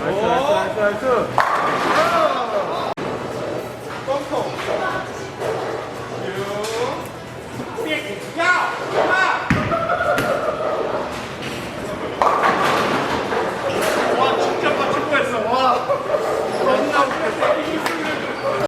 나이스 나이스 나이스